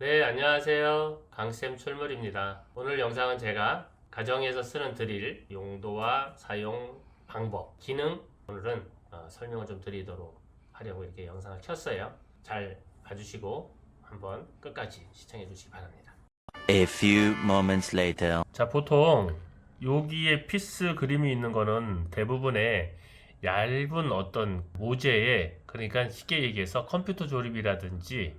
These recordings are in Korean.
네, 안녕하세요. 강쌤 출물입니다. 오늘 영상은 제가 가정에서 쓰는 드릴 용도와 사용 방법, 기능 오늘은 어, 설명을 좀 드리도록 하려고 이렇게 영상을 켰어요. 잘 봐주시고 한번 끝까지 시청해 주시기 바랍니다. A few moments later. 자, 보통 여기에 피스 그림이 있는 거는 대부분의 얇은 어떤 모재에 그러니까 쉽게 얘기해서 컴퓨터 조립이라든지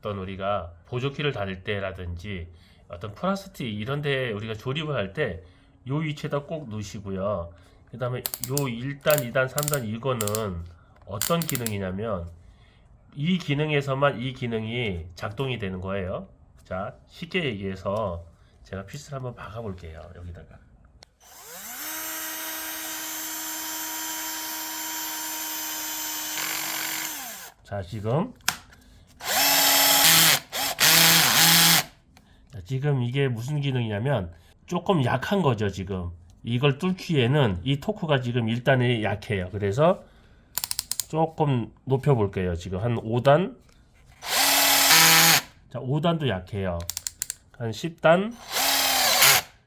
어떤 우리가 보조키를 다닐 때라든지 어떤 플라스틱 이런 데 우리가 조립을 할 때 요 위치에다 꼭 넣으시고요. 그 다음에 요 1단, 2단, 3단 이거는 어떤 기능이냐면 이 기능에서만 이 기능이 작동이 되는 거예요. 자, 쉽게 얘기해서 제가 피스를 한번 박아 볼게요. 여기다가. 자, 지금 지금 이게 무슨 기능이냐면 조금 약한 거죠, 지금. 이걸 뚫기에는 이 토크가 지금 1단이 약해요. 그래서 조금 높여 볼게요. 지금 한 5단. 자, 5단도 약해요. 한 10단.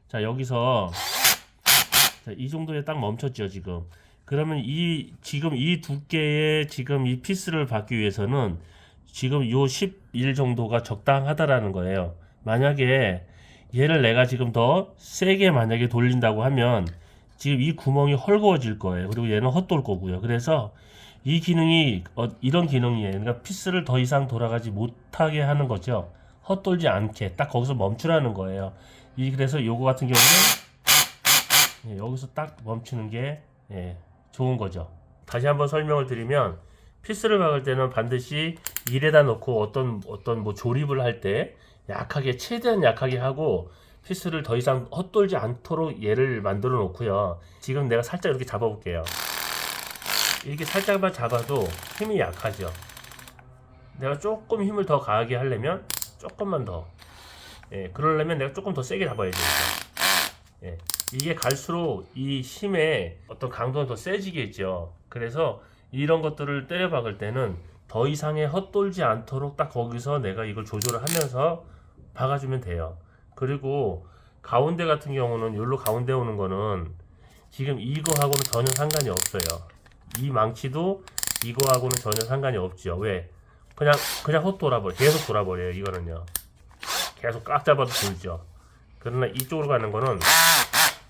자, 여기서 자, 이 정도에 딱 멈췄죠, 지금. 그러면 이 지금 이 두께의 지금 이 피스를 받기 위해서는 지금 요 11 정도가 적당하다라는 거예요. 만약에 얘를 내가 지금 더 세게 만약에 돌린다고 하면 지금 이 구멍이 헐거워질 거예요. 그리고 얘는 헛돌 거고요. 그래서 이 기능이 어, 이런 기능이에요. 그러니까 피스를 더 이상 돌아가지 못하게 하는 거죠. 헛돌지 않게 딱 거기서 멈추라는 거예요. 이 그래서 요거 같은 경우는 예, 여기서 딱 멈추는 게 예, 좋은 거죠. 다시 한번 설명을 드리면 피스를 박을 때는 반드시 일에다 놓고 어떤 어떤 뭐 조립을 할때 약하게 최대한 약하게 하고 피스를 더 이상 헛돌지 않도록 얘를 만들어 놓고요. 지금 내가 살짝 이렇게 잡아 볼게요. 이렇게 살짝만 잡아도 힘이 약하죠. 내가 조금 힘을 더 가하게 하려면 조금만 더. 예, 그러려면 내가 조금 더 세게 잡아야 되니까. 예, 이게 갈수록 이 힘의 어떤 강도는 더 세지겠죠. 그래서 이런 것들을 때려 박을 때는 더 이상의 헛돌지 않도록 딱 거기서 내가 이걸 조절을 하면서 박아주면 돼요. 그리고 가운데 같은 경우는 여기로 가운데 오는 거는 지금 이거하고는 전혀 상관이 없어요. 이 망치도 이거하고는 전혀 상관이 없죠. 왜? 그냥 그냥 헛 돌아버려. 계속 돌아버려요. 이거는요. 계속 꽉 잡아도 돌죠. 그러나 이쪽으로 가는 거는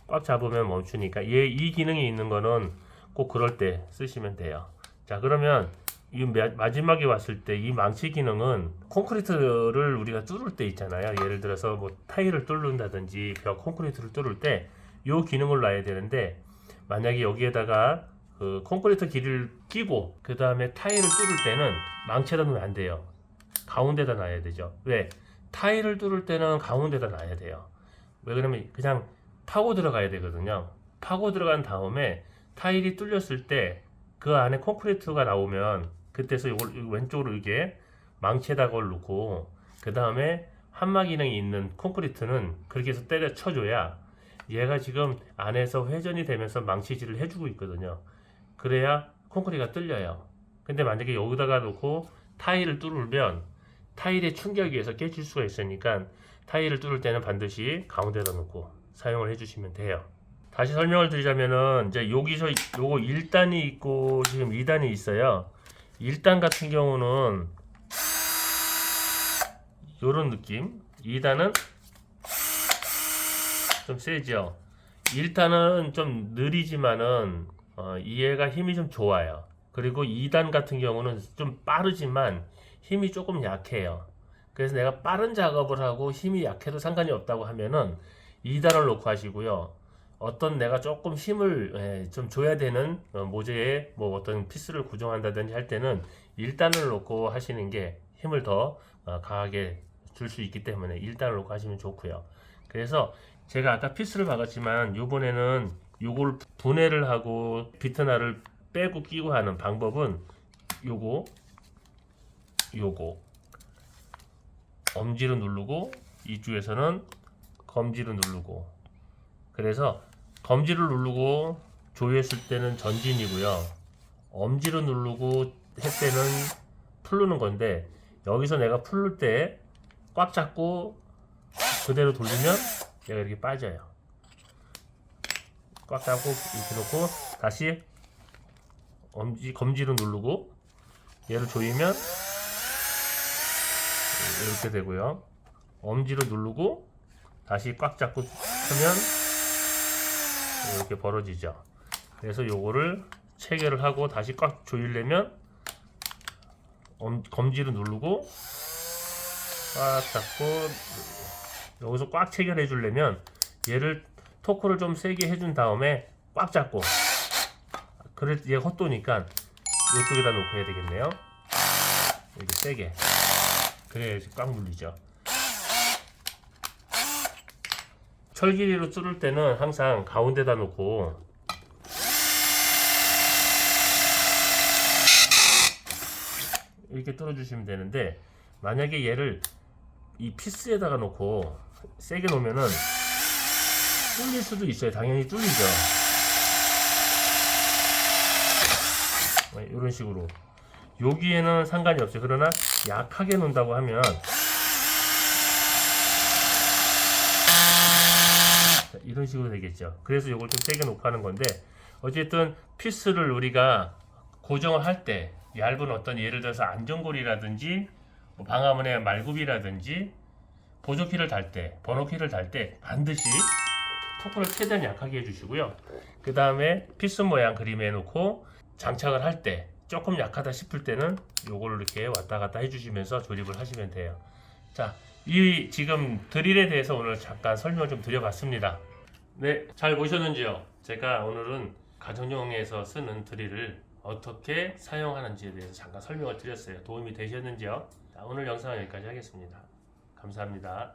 꽉 잡으면 멈추니까 얘 이 기능이 있는 거는 꼭 그럴 때 쓰시면 돼요. 자 그러면 이 마- 마지막에 왔을 때 이 망치 기능은 콘크리트를 우리가 뚫을 때 있잖아요. 예를 들어서 뭐 타일을 뚫는다든지 벽 콘크리트를 뚫을 때요 기능을 놔야 되는데 만약에 여기에다가 그 콘크리트 길이를 끼고 그 다음에 타일을 뚫을 때는 망치에다 놓으면 안 돼요. 가운데다 놔야 되죠. 왜? 타일을 뚫을 때는 가운데다 놔야 돼요. 왜 그러면 그냥 파고 들어가야 되거든요. 파고 들어간 다음에 타일이 뚫렸을 때 그 안에 콘크리트가 나오면 그때서 이걸 왼쪽으로 이게 망치에다 걸 놓고 그 다음에 한마 기능이 있는 콘크리트는 그렇게 해서 때려 쳐줘야 얘가 지금 안에서 회전이 되면서 망치질을 해주고 있거든요. 그래야 콘크리트가 뚫려요. 근데 만약에 여기다가 놓고 타일을 뚫으면 타일의 충격에 의해서 깨질 수가 있으니까 타일을 뚫을 때는 반드시 가운데다 놓고 사용을 해주시면 돼요. 다시 설명을 드리자면은 이제 여기서 요거 1단이 있고 지금 2단이 있어요. 1단 같은 경우는 요런 느낌. 2단은 좀 세죠. 1단은 좀 느리지만은 어, 이해가 힘이 좀 좋아요. 그리고 2단 같은 경우는 좀 빠르지만 힘이 조금 약해요. 그래서 내가 빠른 작업을 하고 힘이 약해도 상관이 없다고 하면은 2단을 놓고 하시고요. 어떤 내가 조금 힘을 예, 좀 줘야 되는 어, 모재에 뭐 어떤 피스를 고정한다든지 할 때는 1단을 놓고 하시는 게 힘을 더 어, 강하게 줄 수 있기 때문에 1단을 놓고 하시면 좋고요. 그래서 제가 아까 피스를 박았지만 요번에는 요걸 분해를 하고 비트나를 빼고 끼고 하는 방법은 요거 요거 엄지로 누르고 이쪽에서는 검지로 누르고 그래서 검지를 누르고 조였을 때는 전진이고요 엄지로 누르고 할 때는 풀르는 건데 여기서 내가 풀을 때꽉 잡고 그대로 돌리면 얘가 이렇게 빠져요. 꽉 잡고 이렇게 놓고 다시 엄지 검지로 누르고 얘를 조이면 이렇게 되고요. 엄지로 누르고 다시 꽉 잡고 하면 이렇게 벌어지죠. 그래서 요거를 체결을 하고 다시 꽉 조이려면 엄, 검지로 누르고 꽉 잡고 여기서 꽉 체결해 주려면 얘를 토크를 좀 세게 해준 다음에 꽉 잡고 그래 얘 헛도니까 이쪽에다 놓고 해야 되겠네요. 이렇게 세게. 그래야지 꽉 눌리죠 철길이로 뚫을 때는 항상 가운데다 놓고 이렇게 뚫어주시면 되는데 만약에 얘를 이 피스에다가 놓고 세게 놓으면은 뚫릴 수도 있어요. 당연히 뚫리죠. 이런 식으로 여기에는 상관이 없어요. 그러나 약하게 놓는다고 하면 이런 식으로 되겠죠. 그래서 이걸 좀 세게 놓고 하는 건데 어쨌든 피스를 우리가 고정을 할 때 얇은 어떤 예를 들어서 안전고리라든지 뭐 방화문의 말굽이라든지 보조키를 달 때, 번호키를 달 때 반드시 토크를 최대한 약하게 해주시고요. 그 다음에 피스 모양 그림에 놓고 장착을 할 때 조금 약하다 싶을 때는 요거를 이렇게 왔다 갔다 해주시면서 조립을 하시면 돼요. 자, 이 지금 드릴에 대해서 오늘 잠깐 설명을 좀 드려봤습니다. 네, 잘 보셨는지요? 제가 오늘은 가정용에서 쓰는 드릴을 어떻게 사용하는지에 대해서 잠깐 설명을 드렸어요. 도움이 되셨는지요? 자, 오늘 영상은 여기까지 하겠습니다. 감사합니다.